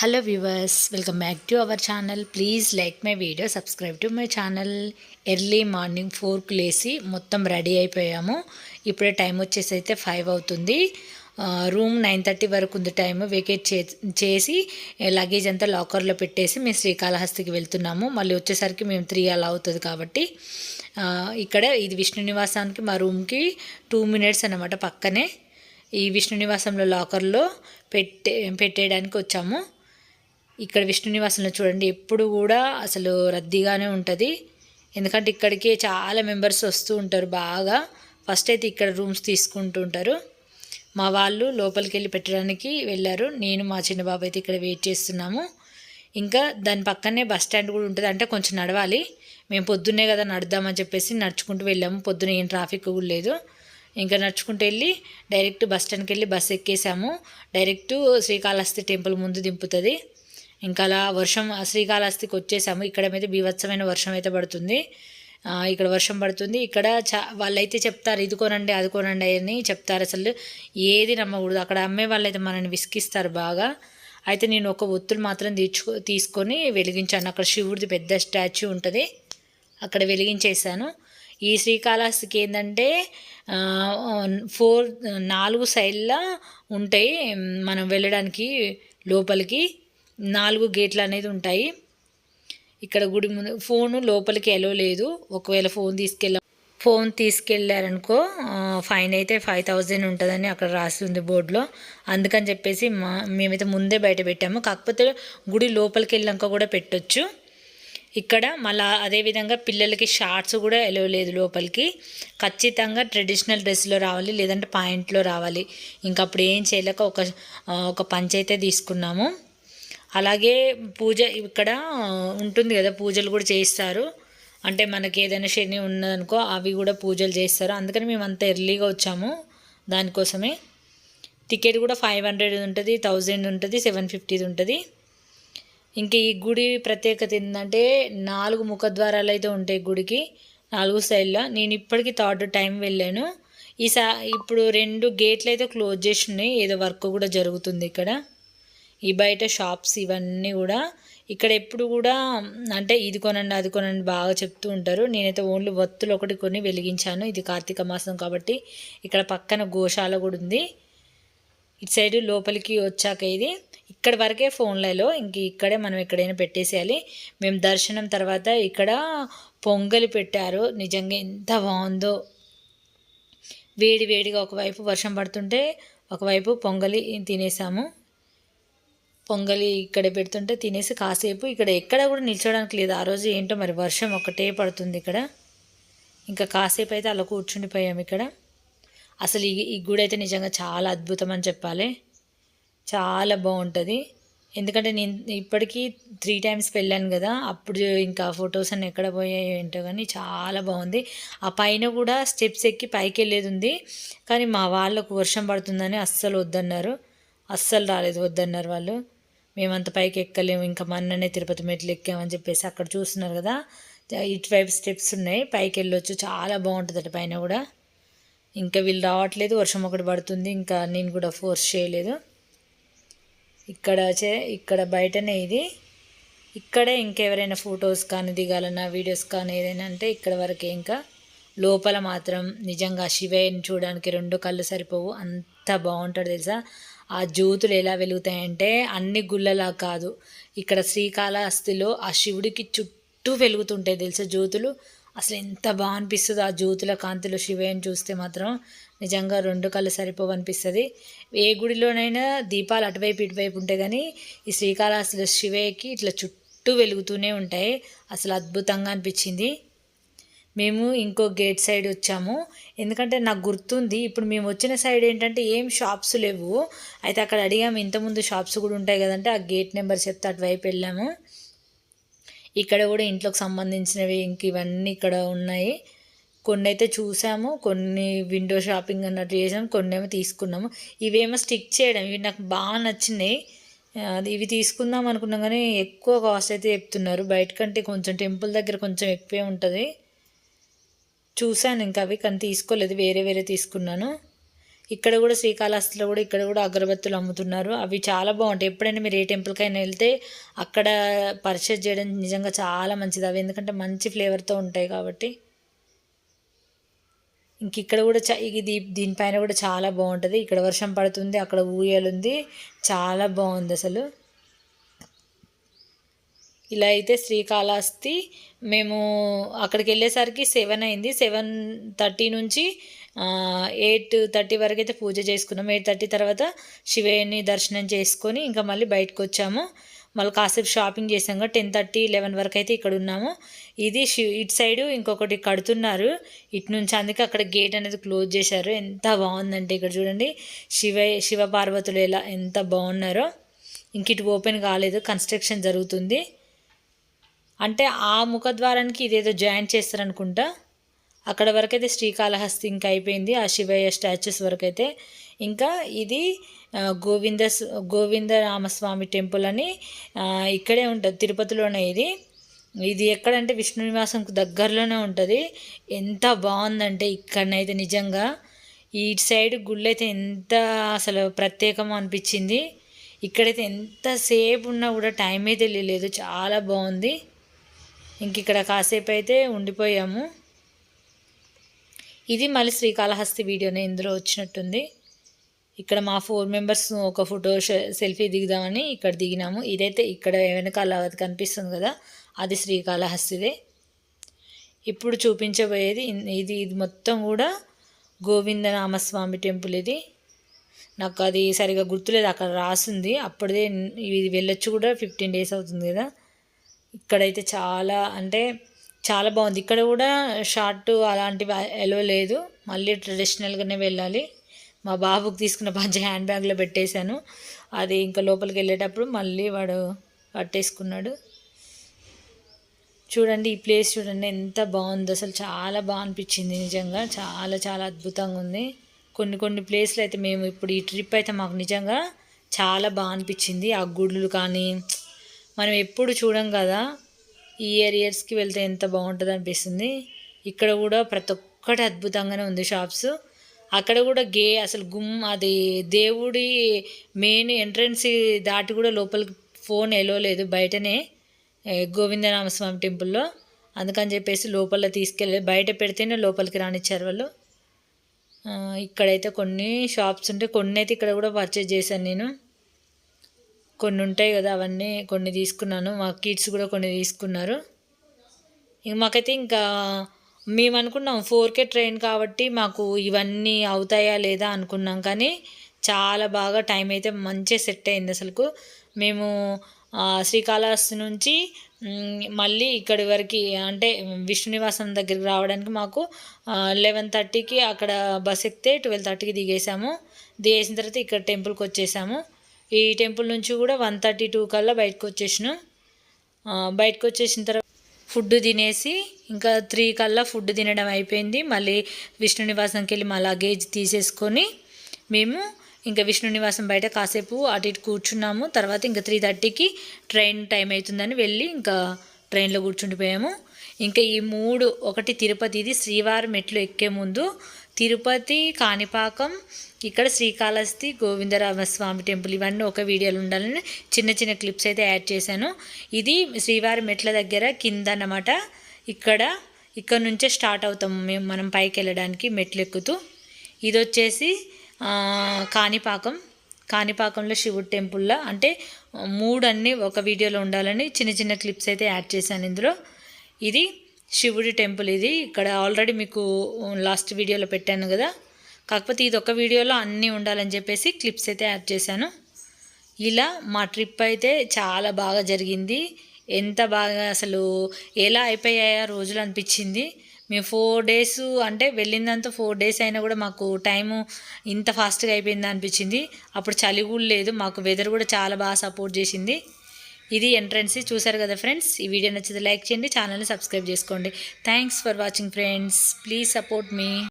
Hello viewers welcome back to our channel please like my video subscribe to my channel early morning ఫోర్కి లేసి మొత్తం ready అయిపోయాము. ఇప్పుడే time వచ్చేసి అయితే ఫైవ్ అవుతుంది. రూమ్ నైన్ థర్టీ వరకు ఉంది టైం వెకేట్ చే చేసి లగేజ్ అంతా లాకర్లో పెట్టేసి మేము శ్రీకాళహస్తికి వెళ్తున్నాము. మళ్ళీ వచ్చేసరికి మేము త్రీ అలా అవుతుంది కాబట్టి ఇక్కడ ఇది విష్ణు నివాసానికి మా రూమ్కి టూ మినిట్స్ అన్నమాట పక్కనే. ఈ విష్ణు నివాసంలో లాకర్లో పెట్టే పెట్టేయడానికి వచ్చాము. ఇక్కడ విష్ణు నివాసంలో చూడండి ఎప్పుడు కూడా అసలు రద్దీగానే ఉంటుంది. ఎందుకంటే ఇక్కడికి చాలా మెంబర్స్ వస్తూ ఉంటారు బాగా. ఫస్ట్ అయితే ఇక్కడ రూమ్స్ తీసుకుంటూ ఉంటారు. మా వాళ్ళు లోపలికి వెళ్ళి పెట్టడానికి వెళ్ళారు. నేను మా చిన్న బాబు అయితే ఇక్కడ వెయిట్ చేస్తున్నాము. ఇంకా దాని పక్కనే బస్ స్టాండ్ కూడా ఉంటుంది. అంటే కొంచెం నడవాలి. మేము పొద్దున్నే కదా నడుద్దామని చెప్పేసి నడుచుకుంటూ వెళ్ళాము. పొద్దున్న ఏం ట్రాఫిక్ కూడా లేదు. ఇంకా నడుచుకుంటూ వెళ్ళి డైరెక్ట్ బస్ స్టాండ్కి వెళ్ళి బస్ ఎక్కేసాము. డైరెక్ట్ శ్రీకాళహస్తి టెంపుల్ ముందు దింపుతుంది. ఇంకా అలా వర్షం శ్రీకాళహస్తికి వచ్చేసాము. ఇక్కడ మీద బీభత్సమైన వర్షం అయితే పడుతుంది. ఇక్కడ వర్షం పడుతుంది. ఇక్కడ చా వాళ్ళైతే చెప్తారు ఇది కొనండి అది కొనండి అని చెప్తారు అసలు. ఏది నమ్మకూడదు. అక్కడ అమ్మే వాళ్ళైతే మనల్ని విసిగిస్తారు బాగా. అయితే నేను ఒక ఒత్తులు మాత్రం తీర్చుకో తీసుకొని వెలిగించాను. అక్కడ శివుడిది పెద్ద స్టాచ్యూ ఉంటుంది. అక్కడ వెలిగించేసాను ఈ శ్రీకాళహస్తికి ఏంటంటే ఫోర్ నాలుగు సైడ్ల ఉంటాయి. మనం వెళ్ళడానికి లోపలికి నాలుగు గేట్లు అనేది ఉంటాయి. ఇక్కడ గుడి ముందు ఫోను లోపలికి ఎలో లేదు. ఒకవేళ ఫోన్ తీసుకెళ్ళ ఫోన్ తీసుకెళ్ళారనుకో ఫైన్ అయితే ఫైవ్ థౌజండ్ ఉంటుందని అక్కడ రాసి ఉంది బోర్డులో. అందుకని చెప్పేసి మా మేమైతే ముందే బయట పెట్టాము. కాకపోతే గుడి లోపలికి వెళ్ళాక కూడా పెట్టొచ్చు. ఇక్కడ మళ్ళా అదేవిధంగా పిల్లలకి షార్ట్స్ కూడా ఎలో లేదు లోపలికి. ఖచ్చితంగా ట్రెడిషనల్ డ్రెస్లో రావాలి లేదంటే పాయింట్లో రావాలి. ఇంకా అప్పుడు ఏం చేయలేక ఒక ఒక పంచ్ అయితే తీసుకున్నాము. అలాగే పూజ ఇక్కడ ఉంటుంది కదా పూజలు కూడా చేస్తారు అంటే మనకి ఏదైనా శని ఉన్నదనుకో అవి కూడా పూజలు చేస్తారు అందుకని మేము అంత ఎర్లీగా వచ్చాము దానికోసమే. టికెట్ కూడా ఫైవ్ హండ్రెడ్ ఉంటుంది థౌజండ్ ఉంటుంది సెవెన్ ఫిఫ్టీది ఉంటుంది. ఇంక ఈ గుడి ప్రత్యేకత ఏంటంటే నాలుగు ముఖద్వారాలు అయితే ఉంటాయి గుడికి నాలుగు సైడ్లో నేను ఇప్పటికీ థర్డ్ టైం వెళ్ళాను. ఈసా ఇప్పుడు రెండు గేట్లు అయితే క్లోజ్ చేసి ఉన్నాయి. ఏదో వర్క్ కూడా జరుగుతుంది ఇక్కడ. ఈ బయట షాప్స్ ఇవన్నీ కూడా ఇక్కడ ఎప్పుడు కూడా అంటే ఇది కొనండి అది కొనండి బాగా చెప్తూ ఉంటారు. నేనైతే ఓన్లీ వత్తులు ఒకటి కొని వెలిగించాను. ఇది కార్తీక మాసం కాబట్టి ఇక్కడ పక్కన గోశాల కూడా ఉంది. ఇటు సైడ్ లోపలికి వచ్చాక ఇది. ఇక్కడ వరకే ఫోన్లలో ఇంక ఇక్కడే మనం ఎక్కడైనా పెట్టేసేయాలి. మేము దర్శనం తర్వాత ఇక్కడ పొంగలి పెట్టారు. నిజంగా ఎంత బాగుందో. వేడి వేడిగా ఒకవైపు వర్షం పడుతుంటే ఒకవైపు పొంగలి తినేసాము. పొంగలి ఇక్కడ పెడుతుంటే తినేసి కాసేపు ఇక్కడ ఎక్కడ కూడా నిల్చోడానికి లేదు. ఆ రోజు ఏంటో మరి వర్షం ఒకటే పడుతుంది ఇక్కడ. ఇంకా కాసేపు అయితే అలా కూర్చుండిపోయాం ఇక్కడ. అసలు ఈ ఈ గుడి అయితే నిజంగా చాలా అద్భుతం అని చెప్పాలి. చాలా బాగుంటుంది. ఎందుకంటే నేను ఇప్పటికీ త్రీ టైమ్స్ వెళ్ళాను కదా. అప్పుడు ఇంకా ఫొటోస్ అన్ని ఎక్కడ పోయాయో ఏంటో కానీ చాలా బాగుంది. ఆ పైన కూడా స్టెప్స్ ఎక్కి పైకి వెళ్ళేది ఉంది. కానీ మా వాళ్ళకు వర్షం పడుతుందని అస్సలు వద్దన్నారు. అస్సలు రాలేదు వద్దన్నారు వాళ్ళు. మేమంత పైకి ఎక్కలేము ఇంకా మొన్ననే తిరుపతి మెట్లు ఎక్కామని చెప్పేసి అక్కడ చూస్తున్నారు కదా. ఇటువైపు స్టెప్స్ ఉన్నాయి పైకి వెళ్ళొచ్చు చాలా బాగుంటుంది పైన కూడా. ఇంకా వీళ్ళు రావట్లేదు వర్షం ఒకటి పడుతుంది ఇంకా నేను కూడా ఫోర్స్ చేయలేదు. ఇక్కడ చే ఇక్కడ బయటనే ఇది. ఇక్కడే ఇంకెవరైనా ఫొటోస్ కానీ దిగాలన్నా వీడియోస్ కానీ ఏదైనా అంటే ఇక్కడ వరకే ఇంకా. లోపల మాత్రం నిజంగా శివయ్యని చూడడానికి రెండు కళ్ళు సరిపోవు. అంత బాగుంటుంది తెలుసా? ఆ జ్యోతులు ఎలా వెలుగుతాయంటే అన్ని గుళ్ళలా కాదు. ఇక్కడ శ్రీకాళహస్తిలో ఆ శివుడికి చుట్టూ వెలుగుతుంటాయి తెలుసా జ్యోతులు? అసలు ఎంత బాగా అనిపిస్తుంది ఆ జ్యోతుల కాంతిలో శివయ్యని చూస్తే మాత్రం. నిజంగా రెండు కళ్ళు సరిపోవు అనిపిస్తుంది. ఏ గుడిలోనైనా దీపాలు అటువైపు ఇటువైపు ఉంటాయి కానీ ఈ శ్రీకాళహస్తిలో శివయ్యకి ఇట్లా చుట్టూ వెలుగుతూనే ఉంటాయి. అసలు అద్భుతంగా అనిపించింది. మేము ఇంకో గేట్ సైడ్ వచ్చాము. ఎందుకంటే నాకు గుర్తుంది ఇప్పుడు మేము వచ్చిన సైడ్ ఏంటంటే ఏం షాప్స్ లేవు. అయితే అక్కడ అడిగాము ఇంతకుముందు షాప్స్ కూడా ఉంటాయి కదంటే ఆ గేట్ నెంబర్ చెప్తే అటువైపు వెళ్ళాము. ఇక్కడ కూడా ఇంట్లోకి సంబంధించినవి ఇంక ఇవన్నీ ఇక్కడ ఉన్నాయి. కొన్ని అయితే చూసాము కొన్ని విండో షాపింగ్ అన్నట్టు చేసాము కొన్ని ఏమో తీసుకున్నాము. ఇవేమో స్టిక్ చేయడం ఇవి నాకు బాగా నచ్చినాయి. అది ఇవి తీసుకుందాం అనుకున్నాం కానీ ఎక్కువ కాస్ట్ అయితే చెప్తున్నారు. బయట కంటే కొంచెం టెంపుల్ దగ్గర కొంచెం ఎక్కువే ఉంటుంది. చూశాను ఇంకా అవి కానీ తీసుకోలేదు. వేరే వేరే తీసుకున్నాను. ఇక్కడ కూడా శ్రీకాళహస్తిలో కూడా ఇక్కడ కూడా అగరబత్తులు అమ్ముతున్నారు. అవి చాలా బాగుంటాయి. ఎప్పుడైనా మీరు ఏ టెంపుల్కైనా వెళ్తే అక్కడ పర్చేజ్ చేయడం నిజంగా చాలా మంచిది. అవి ఎందుకంటే మంచి ఫ్లేవర్తో ఉంటాయి కాబట్టి. ఇంక ఇక్కడ కూడా చ ఇది దీనిపైన కూడా చాలా బాగుంటుంది. ఇక్కడ వర్షం పడుతుంది అక్కడ ఊయలుంది. చాలా బాగుంది అసలు. ఇలా అయితే శ్రీకాళహస్తి మేము అక్కడికి వెళ్ళేసరికి సెవెన్ అయింది. సెవెన్ థర్టీ నుంచి ఎయిట్ థర్టీ వరకు అయితే పూజ చేసుకున్నాం. ఎయిట్ థర్టీ తర్వాత శివయ్యని దర్శనం చేసుకొని ఇంకా మళ్ళీ బయటకు వచ్చాము మళ్ళీ కాసేపు షాపింగ్ చేసాము టెన్ థర్టీ లెవెన్ వరకు అయితే ఇక్కడ ఉన్నాము. ఇది ఇటు సైడు ఇంకొకటి కడుతున్నారు. ఇటు నుంచి అందుకే అక్కడ గేట్ అనేది క్లోజ్ చేశారు. ఎంత బాగుందంటే ఇక్కడ చూడండి. శివ శివ పార్వతులు ఎలా ఎంత బాగున్నారో. ఇంక ఇటు ఓపెన్ కాలేదు. కన్స్ట్రక్షన్ జరుగుతుంది. అంటే ఆ ముఖద్వారానికి ఇదేదో జాయిన్ చేస్తారనుకుంటా. అక్కడ వరకైతే శ్రీకాళహస్తి ఇంకా అయిపోయింది. ఆ శివయ్య స్టాచ్యూస్ వరకైతే. ఇంకా ఇది గోవింద గోవింద రామస్వామి టెంపుల్ అని ఇక్కడే ఉంటుంది తిరుపతిలోనే ఇది. ఇది ఎక్కడంటే విష్ణు నివాసంకు దగ్గరలోనే ఉంటుంది. ఎంత బాగుందంటే ఇక్కడనైతే నిజంగా. ఈ సైడ్ గుళ్ళు అయితే ఎంత అసలు ప్రత్యేకమో అనిపించింది. ఇక్కడైతే ఎంతసేపు ఉన్నా కూడా టైం అయితే తెలియలేదు. చాలా బాగుంది. ఇంక ఇక్కడ కాసేపు అయితే ఉండిపోయాము. ఇది మళ్ళీ శ్రీకాళహస్తి వీడియోనే ఇందులో వచ్చినట్టుంది. ఇక్కడ మా ఫోర్ మెంబర్స్ ఒక ఫోటో సెల్ఫీ దిగుదామని ఇక్కడ దిగినాము. ఇదైతే ఇక్కడ వెనకాల అది కనిపిస్తుంది కదా అది శ్రీకాళహస్తిదే. ఇప్పుడు చూపించబోయేది ఇది ఇది మొత్తం కూడా గోవిందనామస్వామి టెంపుల్ ఇది. నాకు అది సరిగా గుర్తులేదు అక్కడ రాసింది. అప్పుడే ఇది వెళ్ళొచ్చు కూడా ఫిఫ్టీన్ డేస్ అవుతుంది కదా. ఇక్కడైతే చాలా అంటే చాలా బాగుంది. ఇక్కడ కూడా షార్ట్ అలాంటివి ఎలో లేదు. మళ్ళీ ట్రెడిషనల్గానే వెళ్ళాలి. మా బాబుకి తీసుకున్న పంచ హ్యాండ్ బ్యాగ్లో పెట్టేశాను. అది ఇంకా లోపలికి వెళ్ళేటప్పుడు మళ్ళీ వాడు పట్టేసుకున్నాడు చూడండి ఈ ప్లేస్ చూడండి ఎంత బాగుందో. అసలు చాలా బాగా అనిపించింది నిజంగా. చాలా చాలా అద్భుతంగా ఉంది. కొన్ని కొన్ని ప్లేస్లు అయితే మేము ఇప్పుడు ఈ ట్రిప్ అయితే మాకు నిజంగా చాలా బాగా అనిపించింది. ఆ గుడులు కానీ మనం ఎప్పుడు చూడం కదా ఈ ఇయర్స్కి వెళ్తే ఎంత బాగుంటుంది అనిపిస్తుంది. ఇక్కడ కూడా ప్రతి ఒక్కటి అద్భుతంగానే ఉంది షాప్స్. అక్కడ కూడా గే అసలు గుమ్ అది దేవుడి మెయిన్ ఎంట్రన్స్ దాటి కూడా లోపలికి ఫోన్ ఎలవలేదు బయటనే గోవిందరామస్వామి టెంపుల్లో అందుకని చెప్పేసి లోపల తీసుకెళ్ళి బయట పెడితేనే లోపలికి రానిచ్చారు వాళ్ళు. ఇక్కడైతే కొన్ని షాప్స్ ఉంటే కొన్ని అయితే ఇక్కడ కూడా పర్చేజ్ చేశాను నేను. కొన్ని ఉంటాయి కదా అవన్నీ కొన్ని తీసుకున్నాను. మా కిడ్స్ కూడా కొన్ని తీసుకున్నారు. ఇంక మాకైతే ఇంకా మేము అనుకున్నాం ఫోర్ కే ట్రైన్ కాబట్టి మాకు ఇవన్నీ అవుతాయా లేదా అనుకున్నాం. కానీ చాలా బాగా టైం అయితే మంచిగా సెట్ అయింది అసలుకు. మేము శ్రీకాళహస్తి నుంచి మళ్ళీ ఇక్కడి వరకు అంటే విష్ణు నివాసం దగ్గరికి రావడానికి మాకు లెవెన్ థర్టీకి అక్కడ బస్ ఎక్కితే ట్వెల్వ్ థర్టీకి దిగేసాము. దిగేసిన తర్వాత ఇక్కడ టెంపుల్కి వచ్చేసాము. ఈ టెంపుల్ నుంచి కూడా వన్ థర్టీ టూ కల్లా బయటకు వచ్చేసినాం. బయటకు వచ్చేసిన తర్వాత ఫుడ్ తినేసి ఇంకా త్రీ కల్లా ఫుడ్ తినడం అయిపోయింది. మళ్ళీ విష్ణు నివాసంకి వెళ్ళి మా లగేజ్ తీసేసుకొని మేము ఇంకా విష్ణు నివాసం బయట కాసేపు అటు ఇటు కూర్చున్నాము. తర్వాత ఇంకా త్రీ థర్టీకి ట్రైన్ టైం అవుతుందని వెళ్ళి ఇంకా ట్రైన్లో కూర్చుండిపోయాము. ఇంకా ఈ మూడు ఒకటి తిరుపతి ఇది శ్రీవారి మెట్లు ఎక్కే ముందు తిరుపతి కాణిపాకం ఇక్కడ శ్రీకాళహస్తి గోవిందరామస్వామి టెంపుల్ ఇవన్నీ ఒక వీడియోలు ఉండాలని చిన్న చిన్న క్లిప్స్ అయితే యాడ్ చేశాను. ఇది శ్రీవారి మెట్ల దగ్గర కింద అన్నమాట ఇక్కడ ఇక్కడ నుంచే స్టార్ట్ అవుతాం మేము మనం పైకి వెళ్ళడానికి మెట్లు ఎక్కుతూ. ఇది వచ్చేసి కాణిపాకం. కాణిపాకంలో శివుడు టెంపుల్లో. అంటే మూడు అన్నీ ఒక వీడియోలో ఉండాలని చిన్న చిన్న క్లిప్స్ అయితే యాడ్ చేశాను ఇందులో. ఇది శివుడి టెంపుల్ ఇది. ఇక్కడ ఆల్రెడీ మీకు లాస్ట్ వీడియోలో పెట్టాను కదా. కాకపోతే ఇది ఒక వీడియోలో అన్నీ ఉండాలని చెప్పేసి క్లిప్స్ అయితే యాడ్ చేశాను. ఇలా మా ట్రిప్ అయితే చాలా బాగా జరిగింది. ఎంత బాగా అసలు ఎలా అయిపోయాయా రోజులు అనిపించింది. మేము ఫోర్ డేస్ అంటే వెళ్ళిందంతా ఫోర్ డేస్ అయినా కూడా మాకు టైము ఇంత ఫాస్ట్గా అయిపోయింది అనిపించింది. అప్పుడు చలి కూడా లేదు. మాకు వెదర్ కూడా చాలా బాగా సపోర్ట్ చేసింది. ఇది ఎంట్రన్స్ చూసారు కదా ఫ్రెండ్స్ ఈ వీడియో నచ్చితే లైక్ చేయండి ఛానల్ని సబ్స్క్రైబ్ చేసుకోండి. Thanks for watching friends please support me